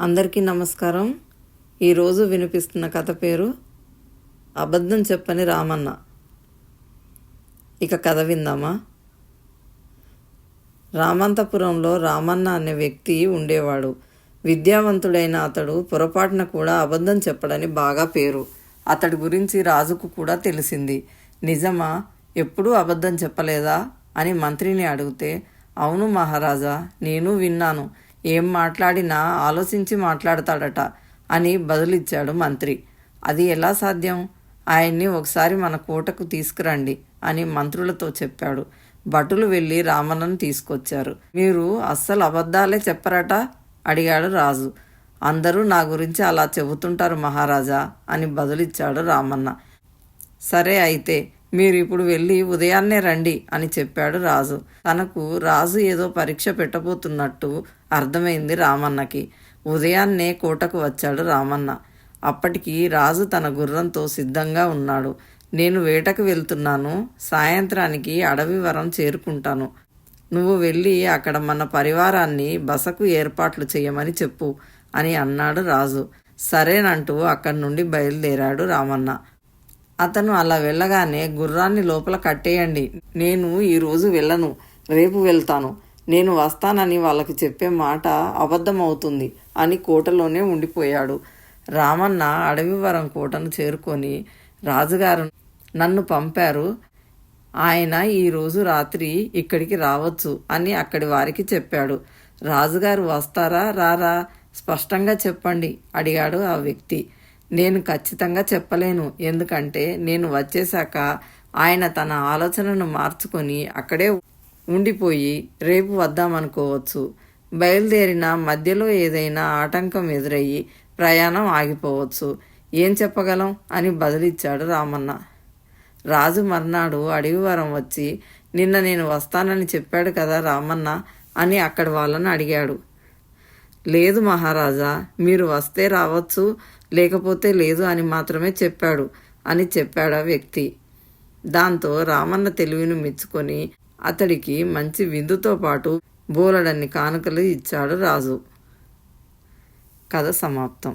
అందరికీ నమస్కారం. ఈరోజు వినిపిస్తున్న కథ పేరు అబద్ధం చెప్పని రామన్న. ఇక కథ విందామా? రామంతపురంలో రామన్న అనే వ్యక్తి ఉండేవాడు. విద్యావంతుడైన అతడు పొరపాటున కూడా అబద్ధం చెప్పడని బాగా పేరు. అతడి గురించి రాజుకు కూడా తెలిసింది. నిజమా? ఎప్పుడూ అబద్ధం చెప్పలేదా? అని మంత్రిని అడిగితే అవును మహారాజా నేను విన్నాను. ఏం మాట్లాడినా ఆలోచించి మాట్లాడతాడట అని బదులిచ్చాడు మంత్రి. అది ఎలా సాధ్యం? ఆయన్ని ఒకసారి మన కోటకు తీసుకురండి అని మంత్రులతో చెప్పాడు. భటులు వెళ్ళి రామన్నను తీసుకొచ్చారు. మీరు అస్సలు అబద్ధాలే చెప్పరట? అడిగాడు రాజు. అందరూ నా గురించి అలా చెబుతుంటారు మహారాజా అని బదులిచ్చాడు రామన్న. సరే అయితే మీరు ఇప్పుడు వెళ్ళి ఉదయాన్నే రండి అని చెప్పాడు రాజు. తనకు రాజు ఏదో పరీక్ష పెట్టబోతున్నట్టు అర్థమైంది రామన్నకి. ఉదయాన్నే కోటకు వచ్చాడు రామన్న. అప్పటికి రాజు తన గుర్రంతో సిద్ధంగా ఉన్నాడు. నేను వేటకు వెళ్తున్నాను సాయంత్రానికి అడవి వరం చేరుకుంటాను. నువ్వు వెళ్ళి అక్కడ మన పరివారాన్ని బసకు ఏర్పాట్లు చేయమని చెప్పు అని అన్నాడు రాజు. సరేనంటూ అక్కడి నుండి బయలుదేరాడు రామన్న. అతను అలా వెళ్ళగానే గుర్రాన్ని లోపల కట్టేయండి. నేను ఈరోజు వెళ్ళను. రేపు వెళ్తాను. నేను వస్తానని వాళ్ళకి చెప్పే మాట అబద్ధమవుతుంది అని కోటలోనే ఉండిపోయాడు. రామన్న అడవివరం కోటను చేరుకొని రాజుగారు నన్ను పంపారు. ఆయన ఈరోజు రాత్రి ఇక్కడికి రావచ్చు అని అక్కడి వారికి చెప్పాడు. రాజుగారు వస్తారా? రారా? స్పష్టంగా చెప్పండి అడిగాడు ఆ వ్యక్తి. నేను ఖచ్చితంగా చెప్పలేను. ఎందుకంటే నేను వచ్చేశాక ఆయన తన ఆలోచనను మార్చుకొని అక్కడే ఉండిపోయి రేపు వద్దామనుకోవచ్చు. బయలుదేరిన మధ్యలో ఏదైనా ఆటంకం ఎదురయ్యి ప్రయాణం ఆగిపోవచ్చు. ఏం చెప్పగలం? అని బదులిచ్చాడు రామన్న. రాజు మర్నాడు అడవివరం వచ్చి నిన్న నేను వస్తానని చెప్పాడు కదా రామన్న అని అక్కడి వాళ్ళని అడిగాడు. లేదు మహారాజా మీరు వస్తే రావచ్చు లేకపోతే లేదు అని మాత్రమే చెప్పాడు అని చెప్పాడు ఆ వ్యక్తి. దాంతో రామన్న తెలివిని మెచ్చుకొని అతడికి మంచి విందుతో పాటు బోలెడన్ని కానుకలు ఇచ్చాడు రాజు. కథ సమాప్తం.